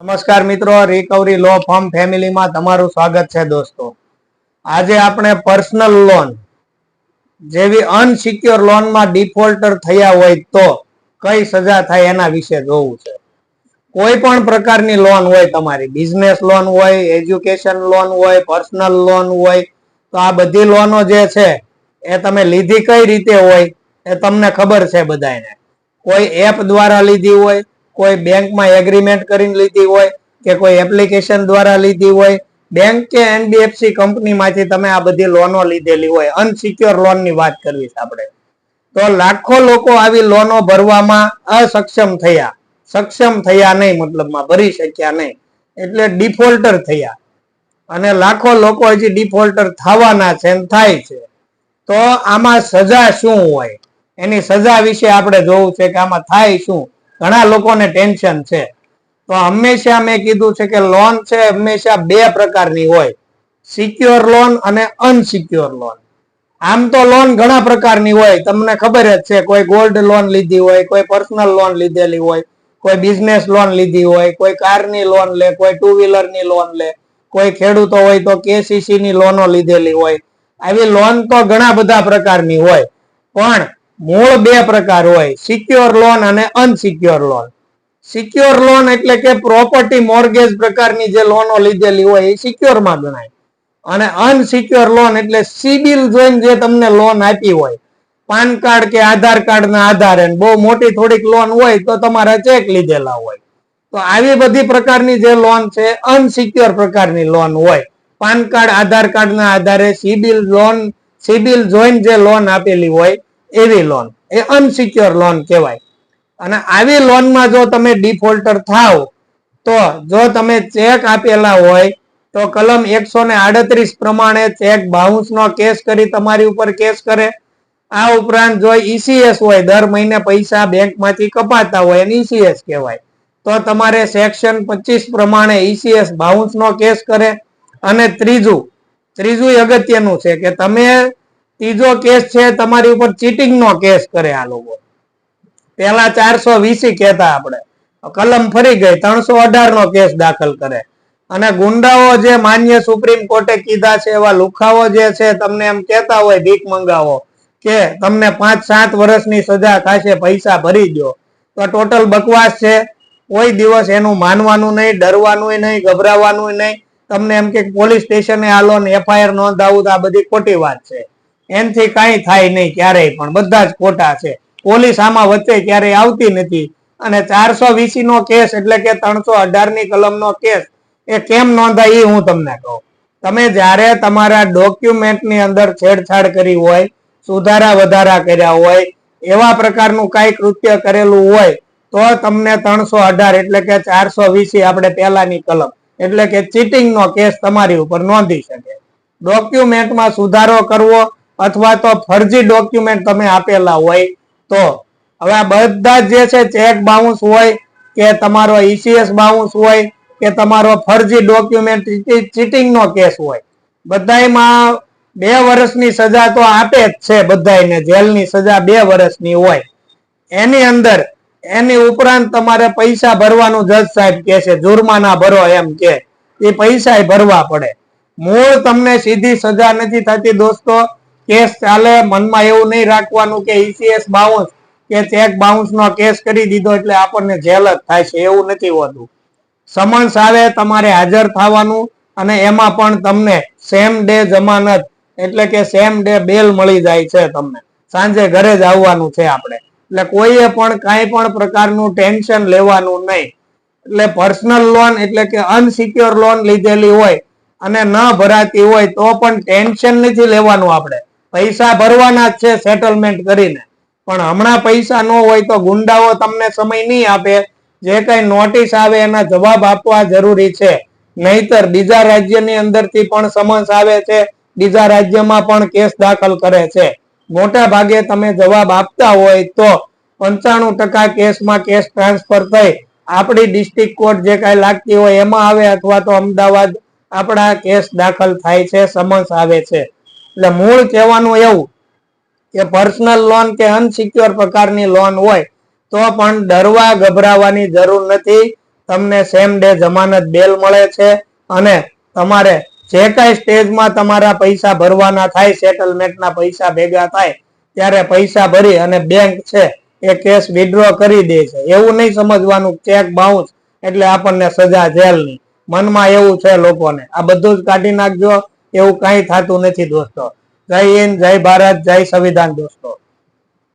નમસ્કાર મિત્રો રિકવરી લો ફોર્મ ફેમિલીમાં તમારું સ્વાગત છે દોસ્તો. આજે આપણે પર્સનલ લોન જેવી અનસિક્યોર લોનમાં ડિફોલ્ટર થયા હોય તો કઈ સજા થાય એના વિશે જોવું છે. કોઈ પણ પ્રકારની લોન હોય તમારી બિઝનેસ લોન હોય એજ્યુકેશન લોન હોય પર્સનલ લોન હોય, તો આ બધી લોનો જે છે, એ તમે લીધી કઈ રીતે હોય, એ તમને ખબર છે બધાને કોઈ એપ દ્વારા લીધી હોય કોઈ બેંકમાં એગ્રીમેન્ટ કરીને લીધી હોય કે કોઈ એપ્લિકેશન દ્વારા લીધી હોય બેંક કે એનબીએફસી કંપનીમાંથી તમે આ બધી લોનો લીધેલી હોય અનસિક્યોર લોનની વાત કરવી છે આપણે. તો લાખો લોકો આવી લોનો ભરવામાં અસક્ષમ થયા. સક્ષમ થયા નહીં, મતલબમાં ભરી શક્યા નહીં. એટલે ડિફોલ્ટર થયા. અને લાખો લોકો હજી ડિફોલ્ટર થવાના છે થાય છે. તો આમાં સજા શું હોય? એની સજા વિશે આપણે જોવું છે કે આમાં થાય શું? ઘણા લોકોને ટેન્શન છે. તો હંમેશા મેં કીધું છે કે લોન છે હંમેશા બે પ્રકારની હોય. સિક્યોર લોન અને અનસિક્યોર લોન આમ તો લોન ઘણા પ્રકારની હોય. તમને ખબર જ છે, કોઈ ગોલ્ડ લોન લીધી હોય, કોઈ પર્સનલ લોન લીધેલી હોય, કોઈ બિઝનેસ લોન લીધી હોય, કોઈ કારની લોન લે, કોઈ ટુ વ્હીલરની લોન લે, કોઈ ખેડૂતો હોય તો કેસીસી ની લોનો લીધેલી હોય. આવી લોન તો ઘણા બધા પ્રકારની હોય. પણ મૂળ બે પ્રકાર હોય સિક્યોર લોન અને અનસિક્યોર લોન સિક્યોર લોન એટલે કે પ્રોપર્ટી મોર્ગેજ પ્રકારની જે લોનો લીધેલી હોય, એ સિક્યોરમાં ગણાય. અને અનસિક્યોર લોન એટલે સિબિલ જોઈને જે તમને લોન આપી હોય. પાન કાર્ડ કે આધાર કાર્ડ ના આધારે બહુ મોટી થોડીક લોન હોય તો તમારા ચેક લીધેલા હોય. તો આવી બધી પ્રકારની જે લોન છે અનસિક્યોર પ્રકારની લોન હોય. પાન કાર્ડ, આધાર કાર્ડ ના આધારે સિબિલ લોન સિબિલ જોઈને જે લોન આપેલી હોય એવી લોન એ અનસિક્યોર લોન કહેવાય. અને આવી લોનમાં જો તમે ડિફોલ્ટર થાવ તો જો તમે ચેક આપેલા હોય, તો કલમ એકસો ને આડત્રીસ પ્રમાણે ચેક બાઉન્સનો કેસ કરી તમારી ઉપર કેસ કરે. આ ઉપરાંત જો ઈસીએસ હોય, દર મહિને પૈસા બેંકમાંથી કપાતા હોય, એને ઈસીએસ કહેવાય. તો તમારે સેક્શન પચીસ પ્રમાણે ઈસીએસ બાઉન્સનો કેસ કરે. અને ત્રીજું ત્રીજું અગત્યનું છે કે તમે ત્રીજો કેસ છે, તમારી ઉપર ચીટિંગ નો કેસ કરે આ લોકો. પેલા ચારસો વીસી કહેતા આપણે. કલમ ફરી ગઈ, ત્રણસો અઢાર નો કેસ દાખલ કરે. અને ગુંડાઓ જે માન્ય સુપ્રીમ કોર્ટે કીધા છે, એવા લુખાઓ જે છે, તમને એમ કહેતા હોય, ભીખ મંગાવો, કે તમને પાંચ સાત વર્ષની સજા થશે, પૈસા ભરી દો તો ટોટલ બકવાસ છે. કોઈ દિવસ એનું માનવાનું નહીં ડરવાનું નહીં ગભરાવાનું નહીં. તમને એમ કે પોલીસ સ્ટેશને આલો ને એફઆઈઆર નોંધાવું, તો આ બધી ખોટી વાત છે. એનથી કાંઈ થાય નહીં ક્યારેય પણ. બધા જ ખોટા છે. પોલીસ આમાં વચ્ચે ક્યારેય આવતી નથી. અને ચારસો વીસી નો કેસ એટલે કે ત્રણસો અઢારની કલમ નો કેસ, એ કેમ નોંધાય એ હું તમને કહું. તમે જ્યારે તમારા ડોક્યુમેન્ટની અંદર છેડછાડ કરી હોય, સુધારા વધારા કર્યા હોય, એવા પ્રકારનું કાંઈ કૃત્ય કરેલું હોય, તો તમને ત્રણસો અઢાર એટલે કે ચારસો વીસી આપણે પહેલાની કલમ, એટલે કે ચીટિંગ નો કેસ તમારી ઉપર નોંધી શકે. ડોક્યુમેન્ટમાં સુધારો કરવો અથવા તો ફરજી ડોક્યુમેન્ટ તમે આપેલા હોય તો. હવે બધા જે છે ચેક બાઉન્સ હોય કે તમારો ઈસીએસ બાઉન્સ હોય કે તમારો ફરજી ડોક્યુમેન્ટ ચીટિંગ નો કેસ હોય. બધામાં બે વર્ષની સજા તો આપે જ છે બધાને જેલની સજા બે વર્ષની હોય. એની અંદર, એની ઉપરાંત તમારે પૈસા ભરવાનું જજ સાહેબ કે છે, જુર્માના ભરો એમ કે એ પૈસા ભરવા પડે. મૂળ તમને સીધી સજા નથી થતી દોસ્તો. કેસ ચાલે, મનમાં એવું નહીં રાખવાનું કે ઈસીએસ બાઉન્સ કે ચેક બાઉન્સ નો કેસ કરી દીધો એટલે આપણને જેલ જ થાય છે, એવું નથી હોતું. સમન્સ આવે, તમારે હાજર થવાનું અને એમાં પણ તમને સેમ ડે જમાનત, એટલે કે સેમ ડે બેલ મળી જાય છે તમને. સાંજે ઘરે જ આવવાનું છે આપણે. એટલે કોઈએ પણ કાંઈ પણ પ્રકારનું ટેન્શન લેવાનું નહીં. એટલે પર્સનલ લોન, એટલે કે અનસિક્યોર લોન લીધેલી હોય અને ન ભરાતી હોય તો પણ ટેન્શન નથી લેવાનું આપણે. પૈસા ભરવાના જ છે સેટલમેન્ટ કરીને. પણ હમણાં પૈસા ન હોય તો ગુંડાઓ તમને સમય નહીં આપે. જે કઈ નોટિસ આવે એના જવાબ આપવા જરૂરી છે. નહીતર બીજા રાજ્યની અંદરથી પણ સમન્સ આવે છે. બીજા રાજ્યમાં પણ કેસ દાખલ કરે છે. મોટા ભાગે તમે જવાબ આપતા હોય તો પંચાણું ટકા કેસમાં કેસ ટ્રાન્સફર થઈ. આપણી ડિસ્ટ્રિક્ટ કોર્ટ જે કાંઈ લાગતી હોય એમાં આવે અથવા તો અમદાવાદ આપણા કેસ દાખલ થાય છે, સમન્સ આવે છે. એટલે મૂળ કહેવાનું એવું કે પર્સનલ લોન કે અનસિક્યોર પ્રકારની લોન હોય, તો પણ ડરવા ગભરાવાની જરૂર નથી. તમને સેમ ડે જમાનત બેલ મળે છે અને તમારે જે કઈ સ્ટેજમાં તમારા પૈસા ભરવાના થાય સેટલમેન્ટના પૈસા ભેગા થાય, ત્યારે પૈસા ભરી અને બેંક છે એ કેશ વિડ્રો કરી દે છે. એવું નહીં સમજવાનું ચેક બાઉન્સ એટલે આપણને સજા જેલની. મનમાં એવું છે લોકોને. આ બધું જ કાઢી નાખજો. એવું કાંઈ થતું નથી દોસ્તો. જય હિન્દ જય ભારત જય સંવિધાન દોસ્તો.